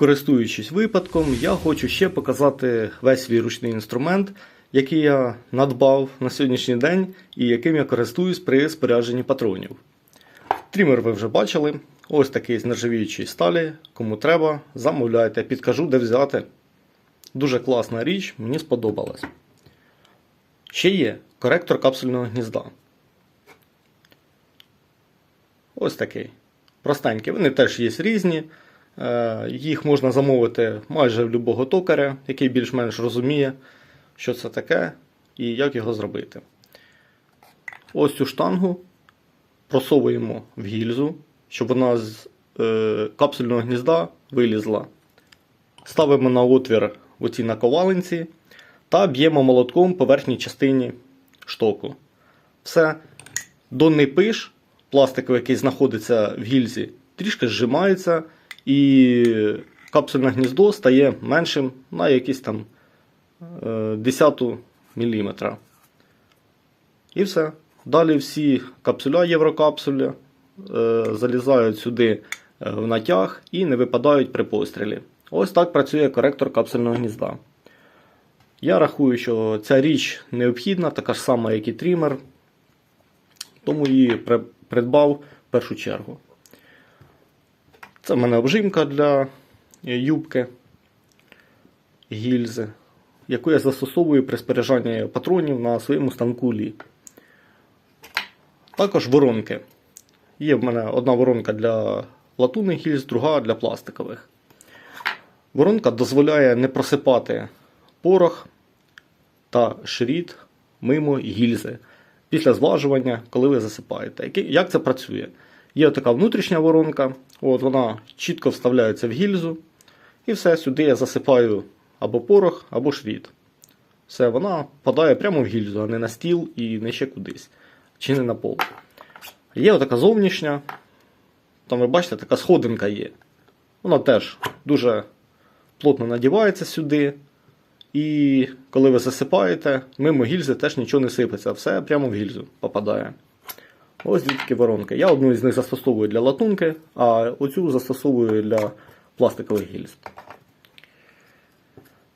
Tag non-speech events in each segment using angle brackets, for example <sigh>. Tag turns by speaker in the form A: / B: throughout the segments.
A: Користуючись випадком, я хочу ще показати весь свій ручний інструмент, який я надбав на сьогоднішній день і яким я користуюсь при спорядженні патронів. Трімер ви вже бачили. Ось такий з нержавіючої сталі. Кому треба, замовляйте, підкажу, де взяти. Дуже класна річ, мені сподобалась. Ще є коректор капсульного гнізда. Ось такий. Простенький. Вони теж є різні. Е, Їх можна замовити майже в будь-якого токаря, який більш-менш розуміє, що це таке і як його зробити. Ось цю штангу просовуємо в гільзу, щоб вона з е, капсульного гнізда вилізла. Ставимо на отвір в оцій наковаленці та б'ємо молотком по верхній частині штоку. Все. Донний пиш, пластиковий, який знаходиться в гільзі, трішки зжимається, і капсульне гніздо стає меншим на якісь там е, десяту міліметра. І все. Далі всі капсуля Єврокапсуля е, залізають сюди е, в натяг і не випадають при пострілі. Ось так працює коректор капсульного гнізда. Я рахую, що ця річ необхідна, така ж сама, як і трімер, тому її придбав в першу чергу. Це в мене обжимка для е, юбки гільзи, яку я застосовую при споряджанні патронів на своєму станку Лі. Також воронки. Є в мене одна воронка для латунних гільз, друга для пластикових. Воронка дозволяє не просипати порох та шріт мимо гільзи після зважування, коли ви засипаєте. Як це працює? Є така внутрішня воронка, от вона чітко вставляється в гільзу, і все, сюди я засипаю або порох, або шріт. Все, вона падає прямо в гільзу, а не на стіл і не ще кудись, чи не на пол. Є отака зовнішня, там ви бачите, така сходинка є. Вона теж дуже плотно надівається сюди. І коли ви засипаєте, мимо гільзи теж нічого не сипеться, все прямо в гільзу попадає. Ось дві воронки. Я одну із них застосовую для латунки, а оцю застосовую для пластикових гільз.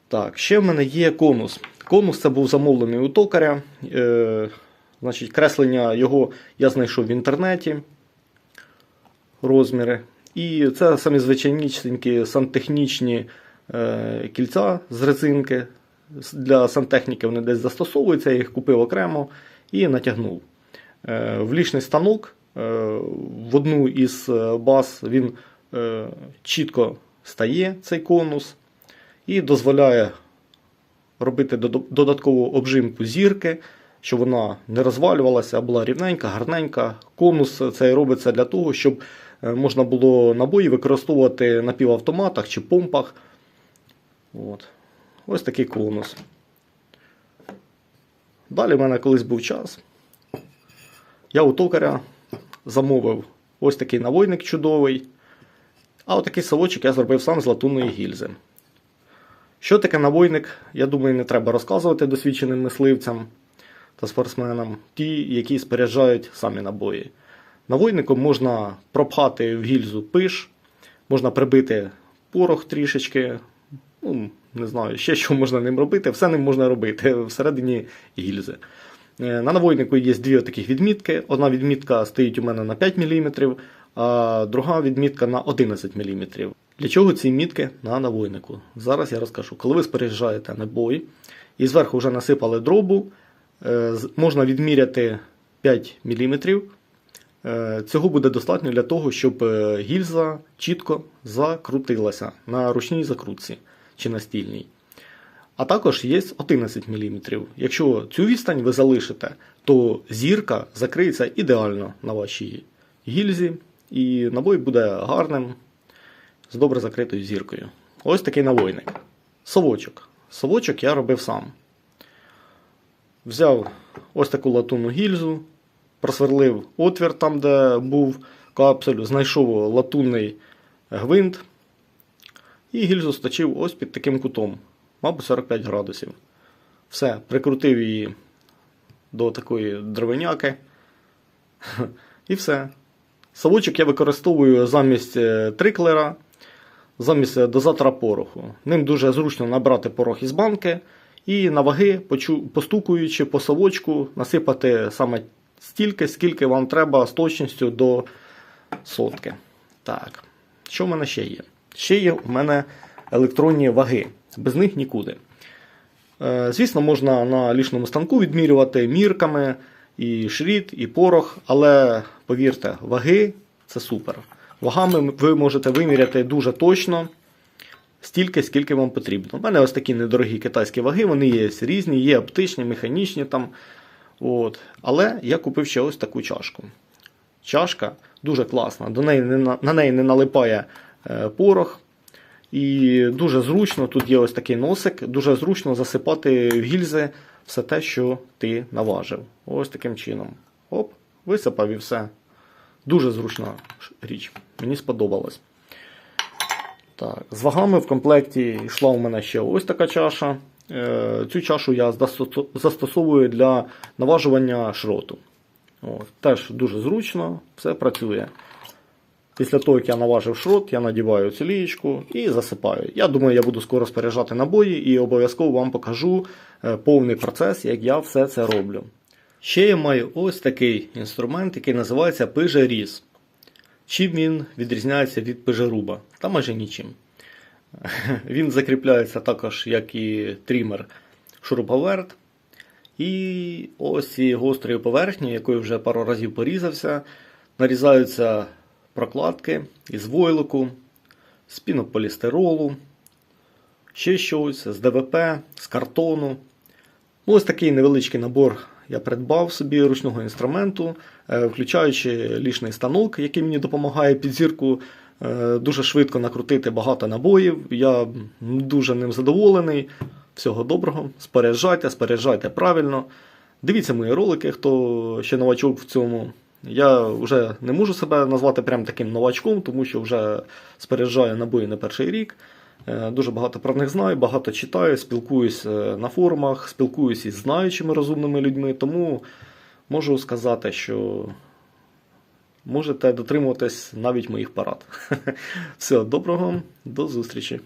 A: Так, ще в мене є конус. Конус це був замовлений у токаря. Е, значить, креслення його я знайшов в інтернеті. Розміри. І це самі звичайнісінькі сантехнічні е, кільця з резинки. Для сантехніки вони десь застосовуються, я їх купив окремо і натягнув. Е, в лічний станок е, в одну із е, баз він чітко стає цей конус і дозволяє робити додаткову обжимку зірки, щоб вона не розвалювалася, а була рівненька, гарненька. Конус цей робиться для того, щоб можна було набої використовувати на півавтоматах чи помпах. От. Ось такий конус. Далі в мене колись був час. Я у токаря замовив ось такий навойник чудовий. А отакий совочок я зробив сам з латунної гільзи. Що таке навойник, я думаю, не треба розказувати досвідченим мисливцям та спортсменам, ті, які споряджають самі набої. Навойником можна пропхати в гільзу пиш, можна прибити порох трішечки. Ну, не знаю, ще що можна ним робити, все ним можна робити всередині гільзи. Е, На навойнику є дві таких відмітки. Одна відмітка стоїть у мене на 5 мм, а друга відмітка на 11 мм. Для чого ці мітки на навойнику? Зараз я розкажу. Коли ви споряджаєте набої і зверху вже насипали дробу, е, можна відміряти 5 мм. Е, Цього буде достатньо для того, щоб гільза чітко закрутилася на ручній закрутці чи на стільній. А також є 11 мм. Якщо цю відстань ви залишите, то зірка закриється ідеально на вашій гільзі, і набой буде гарним з добре закритою зіркою. Ось такий навойник. Совочок. Совочок я робив сам. Взяв ось таку латунну гільзу, просверлив отвір там, де був капсуль, знайшов латунний гвинт і гільзу сточив ось під таким кутом, мабуть, 45 градусів. Все, прикрутив її до такої дровиняки. <laughs> І все. Совочок я використовую замість е, триклера. замість е, дозатора пороху. Ним дуже зручно набрати порох із банки і на ваги, постукуючи по совочку, насипати саме стільки, скільки вам треба з точністю до сотки. Так, що в мене ще є? Ще є у мене електронні ваги. Без них нікуди. Е, Звісно, можна на лічному станку відмірювати мірками і шріт, і порох, але повірте, ваги це супер. Вагами ви можете виміряти дуже точно стільки, скільки вам потрібно. У мене ось такі недорогі китайські ваги, вони є різні, є оптичні, механічні там. От. Але я купив ще ось таку чашку. Чашка дуже класна, до неї не, на- неї не налипає е, порох. І дуже зручно, тут є ось такий носик, дуже зручно засипати в гільзи все те, що ти наважив. Ось таким чином. Оп, висипав і все. Дуже зручна річ. Мені сподобалось. Так, з вагами в комплекті йшла у мене ще ось така чаша. Е, Цю чашу я застосовую для наважування шроту. От, теж дуже зручно, все працює. Після того, як я наважив шрот, я надіваю цю лієчку і засипаю. Я думаю, я буду скоро споряджати набої і обов'язково вам покажу е, повний процес, як я все це роблю. Ще я маю ось такий інструмент, який називається пижеріз. Чим він відрізняється від пижеруба? Та майже нічим. <laughs> Він закріпляється також, як і трімер шуруповерт. І ось цією гострою поверхнею, якою вже пару разів порізався, нарізаються прокладки із войлоку, з пінополістиролу, ще щось з ДВП, з картону. Ну, ось такий невеличкий набор я придбав собі ручного інструменту, е, включаючи лішний станок, який мені допомагає під зірку е, дуже швидко накрутити багато набоїв. Я дуже ним задоволений. Всього доброго. Споряджайте, споряджайте правильно. Дивіться мої ролики, хто ще новачок в цьому. Я вже не можу себе назвати прям таким новачком, тому що вже споряджаю набої не перший рік. Е, Дуже багато про них знаю, багато читаю, спілкуюсь е, на форумах, спілкуюсь із знаючими розумними людьми, тому можу сказати, що можете дотримуватись навіть моїх порад. <laughs> Все, доброго, до зустрічі!